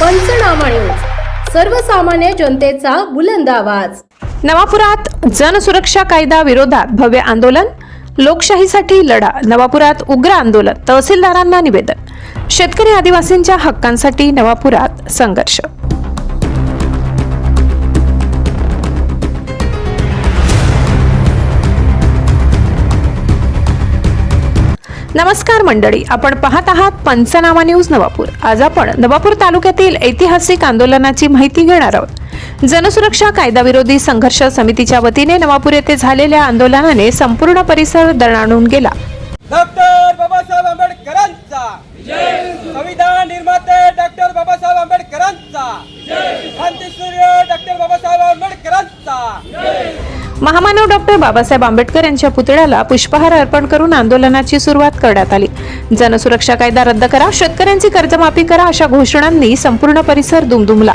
पंचनामा न्यूज. सर्वसामान्य जनतेचा बुलंद आवाज. नवापुरात जनसुरक्षा कायदा विरोधात भव्य आंदोलन लोकशाहीसाठी लढा नवापुरात उग्र आंदोलन तहसीलदारांना निवेदन. शेतकरी आदिवासींच्या हक्कांसाठी नवापुरात संघर्ष. नमस्कार मंडळी आपण पाहत आहात पंचनामा न्यूज नवापूर. आज आपण नवापूर तालुक्यातील ऐतिहासिक आंदोलनाची माहिती घेणार आहोत. जनसुरक्षा कायदाविरोधी संघर्ष समितीच्या वतीने नवापूर येथे झालेल्या आंदोलनाने संपूर्ण परिसर दणाणून गेला. डॉक्टर बाबासाहेब आंबेडकरांचा. संविधान निर्माते डॉक्टर बाबासाहेब आंबेडकरांचा. क्रांतीसूर्य डॉक्टर बाबासाहेब आंबेडकरांचा. महामानव डॉक्टर बाबासाहेब आंबेडकर यांच्या पुतळ्याला पुष्पहार अर्पण करून आंदोलनाची सुरुवात करण्यात आली. जनसुरक्षा कायदा रद्द करा शेतकऱ्यांची कर्जमाफी करा अशा घोषणांनी संपूर्ण परिसर दुमदुमला.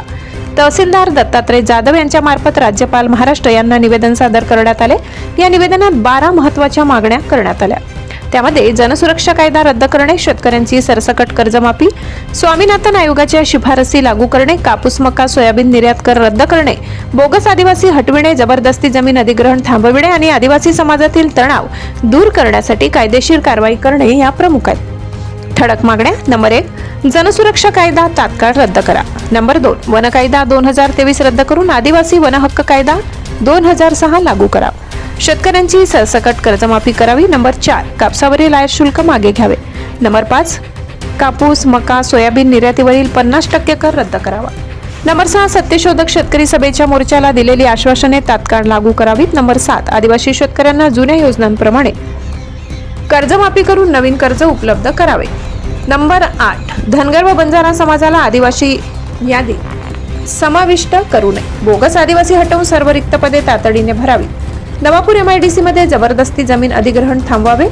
तहसीलदार दत्तात्रय जाधव यांच्या मार्फत राज्यपाल महाराष्ट्र यांना निवेदन सादर करण्यात आले. या निवेदनात बारा महत्त्वाच्या मागण्या करण्यात आल्या. त्यामध्ये जनसुरक्षा कायदा रद्द करणे शेतकऱ्यांची सरसकट कर्जमाफी स्वामीनाथन आयोगाच्या शिफारसी लागू करणे कापूस मका सोयाबीन निर्यात कर रद्द करणे बोगस आदिवासी हटविणे जबरदस्ती जमीन अधिग्रहण थांबविणे आणि आदिवासी समाजातील तणाव दूर करण्यासाठी कायदेशीर कारवाई करणे या प्रमुख आहेत. ठळक मागण्या नंबर एक जनसुरक्षा कायदा तात्काळ रद्द करा. नंबर दोन वन कायदा दोन हजार तेवीस रद्द करून आदिवासी वन हक्क कायदा दोन हजार सहा लागू करा. शेतकऱ्यांची सरसकट कर्जमाफी करावी. नंबर चार कापसावरील आयात शुल्क मागे घ्यावे. नंबर पाच कापूस मका सोयाबीन निर्यातीवरील पन्नास टक्के कर रद्द करावा. नंबर सहा सत्यशोधक शेतकरी सभेच्या मोर्चाला दिलेली आश्वासने तात्काळ लागू करावीत. नंबर सात आदिवासी शेतकऱ्यांना जुन्या योजनांप्रमाणे कर्जमाफी करून नवीन कर्ज उपलब्ध करावे. नंबर आठ धनगर व बंजारा समाजाला आदिवासी यादी समाविष्ट करू नये. बोगस आदिवासी हटवून सर्व रिक्त पदे तातडीने भरावी नवापूर एमआयडीसीमध्ये जबरदस्ती जमीन अधिग्रहण थांबवावे?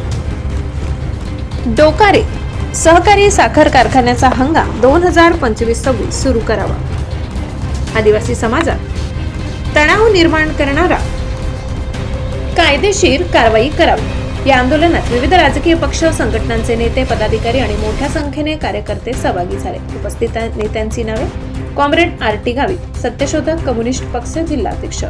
डोकारे सहकारी साखर कारखान्याचा हंगाम दोन हजार पंचवीस सव्वीस सुरू करावा. आदिवासी समाजात तणाव निर्माण करणारा कायदेशीर कारवाई करावी. या आंदोलनात विविध राजकीय पक्ष संघटनांचे नेते पदाधिकारी आणि मोठ्या संख्येने कार्यकर्ते सहभागी झाले. उपस्थित नेत्यांची नावे? कॉम्रेड आर टी गावित सत्यशोधक कम्युनिस्ट पक्ष जिल्हाध्यक्ष.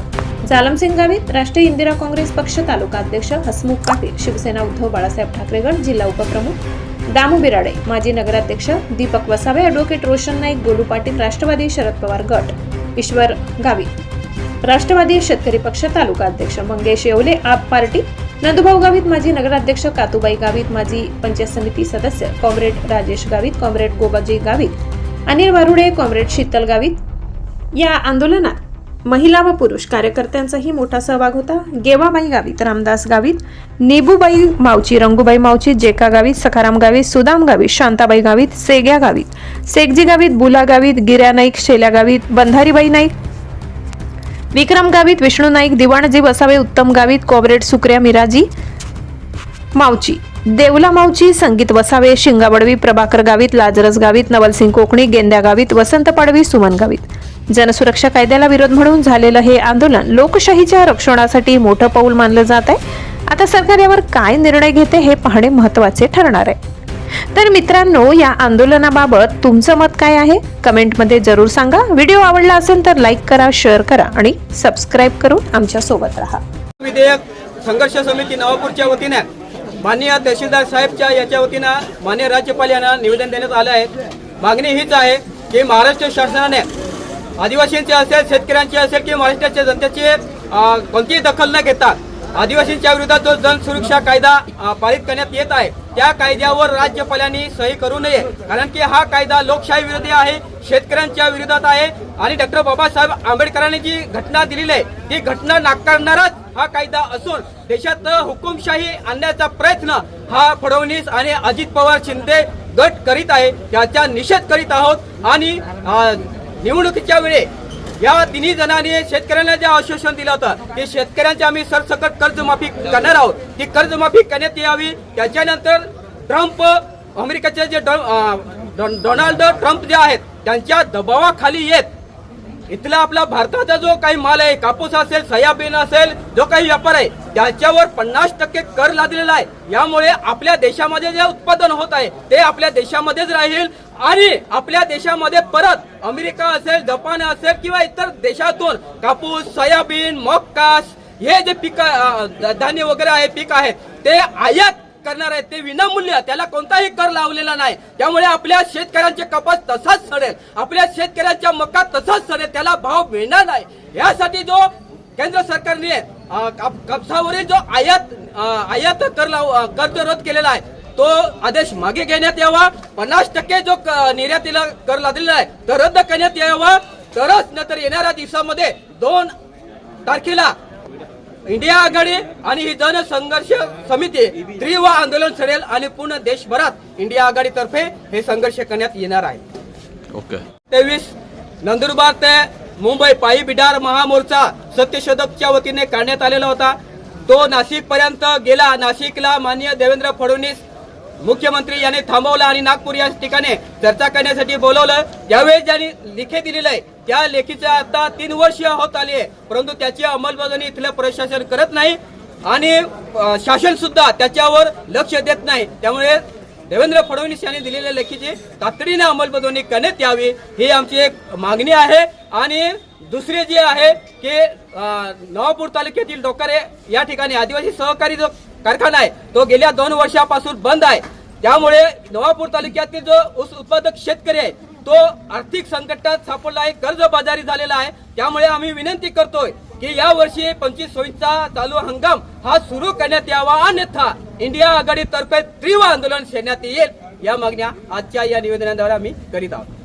चालमसिंग गावित राष्ट्रीय इंदिरा काँग्रेस पक्ष तालुका अध्यक्ष हसमुख पाटील शिवसेना उद्धव बाळासाहेब ठाकरेगड जिल्हा उपप्रमुख दामू बिराडे माजी नगराध्यक्ष दीपक वसावे ॲडव्होकेट रोशन नाईक गोलू पाटील राष्ट्रवादी शरद पवार गट ईश्वर गावित राष्ट्रवादी शेतकरी पक्ष तालुका अध्यक्ष मंगेश येवले आप पार्टी. नंदुभाऊ गावित माजी नगराध्यक्ष कातुबाई गावित माजी पंचायत समिती सदस्य comrade Rajesh Gavit comrade Gobaji Gavit Anil Warude comrade Sheetal Gavit. या आंदोलनात महिला व पुरुष कार्यकर्त्यांचाही मोठा सहभाग होता. गेवाबाई गावीत रामदास गावीत नेबूबाई मावची रंगूबाई मावची जेका गावीत सखाराम गावीत सुदाम गावीत शांताबाई गावीत सेग्या गावीत सेगजी गावीत बुला गावीत गिर्या नाईक शेल्या गावीत बंधारीबाई नाईक विक्रम गावीत विष्णू नाईक दिवाणजी वसावे उत्तम गावीत कॉम्रेड सुक्रिया मिराजी मावची देवला मावची संगीत वसावे शिंगाबडवी प्रभाकर गावीत लाजरस गावीत नवलसिंग कोकणी गेंद्या गावीत वसंत पाडवी सुमन गावीत. जनसुरक्षा कायद्याला विरोध म्हणून झालेलं हे आंदोलन लोकशाहीच्या रक्षणासाठी मोठं पाऊल मानलं जात आहे. आता सरकार यावर काय निर्णय घेते हे पाहणे महत्त्वाचे ठरणार आहे. तर मित्रांनो या आंदोलनाबाबत तुमचं मत काय आहे? कमेंटमध्ये जरूर सांगा. व्हिडिओ आवडला असेल तर लाईक करा शेअर करा आणि सबस्क्राईब करून आमच्यासोबत राहा. विधेयक संघर्ष समिती नवापूरच्या वतीने माननीय तहसीलदार साहेबच्या याच्या वतीनं माननीय राज्यपाल यांना निवेदन देण्यात आलं आहे. मागणी हीच आहे की महाराष्ट्र शासनाने आदिवासींचे असेल शेतकऱ्यांचे असेल की महाराष्ट्राच्या जनतेची कोणतीही दखल न घेता आदिवासींच्या विरोधात जो जनसुरक्षा कायदा पारित करण्यात येत आहे त्या कायद्यावर राज्यपालांनी सही करू नये. कारण की हा कायदा लोकशाही विरोधी आहे शेतकऱ्यांच्या विरोधात आहे आणि डॉक्टर बाबासाहेब आंबेडकरांनी जी घटना दिलेली आहे ती घटना नाकारणाराच हा कायदा असून देशात हुकुमशाही आणण्याचा प्रयत्न हा फडणवीस आणि अजित पवार शिंदे गट करीत आहे त्याचा निषेध करीत आहोत आणि निवडणुकीच्या वेळी या तिन्ही जणांनी शेतकऱ्यांना जे आश्वासन दिलं होतं की शेतकऱ्यांची आम्ही सरसकट कर्जमाफी करणार आहोत. ती कर्जमाफी करण्यात यावी. त्याच्यानंतर ट्रम्प अमेरिकेचे जे डो- डो- डोनाल्ड ट्रम्प जे आहेत त्यांच्या दबावाखाली येत. इथला आपला भारताचा जो काही माल आहे कापूस असेल सोयाबीन असेल जो काही व्यापार आहे त्याच्यावर पन्नास टक्के कर लादलेला आहे. यामुळे आपल्या देशामध्ये जे उत्पादन होत आहे ते आपल्या देशामध्येच राहील आणि आपल्या देशामध्ये परत अमेरिका असेल जपान असेल किंवा इतर देशातून कापूस सोयाबीन मक्का हे जे पीक धान्य वगैरे आहे पीक आहेत ते आयात करणार आहेत ते विनामूल्य. त्याला कोणताही कर लावलेला नाही. त्यामुळे आपल्या शेतकऱ्यांचे कपास तसाच सडेल. आपल्या शेतकऱ्यांच्या मका तसाच सडेल. त्याला भाव मिळणार नाही. यासाठी जो केंद्र सरकारने कापसावरील जो आयात आयात कर लाव कर रद्द केलेला आहे तो आदेश मागे घेण्यात यावा. पन्नास टक्के जो निर्यातीला कर लादलेला आहे तो रद्द करण्यात यावा. तरच नंतर येणाऱ्या दिवसामध्ये दोन तारखेला इंडिया आघाडी आणि ही जनसंघर्ष समिती तीव्र आंदोलन सडेल आणि पूर्ण देशभरात इंडिया आघाडीतर्फे हे संघर्ष करण्यात येणार आहे. ओके. तेवीस नंदुरबार ते मुंबई पायी बिडार महामोर्चा सत्यशोधकच्या वतीने काढण्यात आलेला होता. तो नाशिक पर्यंत गेला. नाशिकला माननीय देवेंद्र फडणवीस मुख्यमंत्री यांनी थांबवला आणि नागपूर या ठिकाणी चर्चा करण्यासाठी बोलवलं. यावेळी ज्यांनी लेखी दिलेलं आहे त्या लेखीचे आता तीन वर्ष होत आली आहे. परंतु त्याची अंमलबजावणी इथलं प्रशासन करत नाही आणि शासन सुद्धा त्याच्यावर लक्ष देत नाही. त्यामुळे देवेंद्र फडणवीस यांनी दिलेल्या लेखीची तातडीने अंमलबजावणी करण्यात यावी ही आमची एक मागणी आहे. आणि दुसरी जी आहे की नवापूर तालुक्यातील डोकारे या ठिकाणी आदिवासी सहकारी जो कारखाना आहे तो गेल्या दोन वर्षापासून बंद आहे. त्यामुळे नवापूर तालुक्यातील जो ऊस उत्पादक शेतकरी आहे तो आर्थिक संकटात सापडला आहे कर्जबाजारी झालेला आहे त्यामुळे आम्ही विनंती करतोय की या वर्षी पंचवीस सोयीचा चालू हंगाम हा सुरू करण्यात यावा. अन्यथा इंडिया आघाडीतर्फे तीव्र आंदोलन छेडण्यात येईल. या मागण्या आजच्या या निवेदनाद्वारे आम्ही करीत आहोत.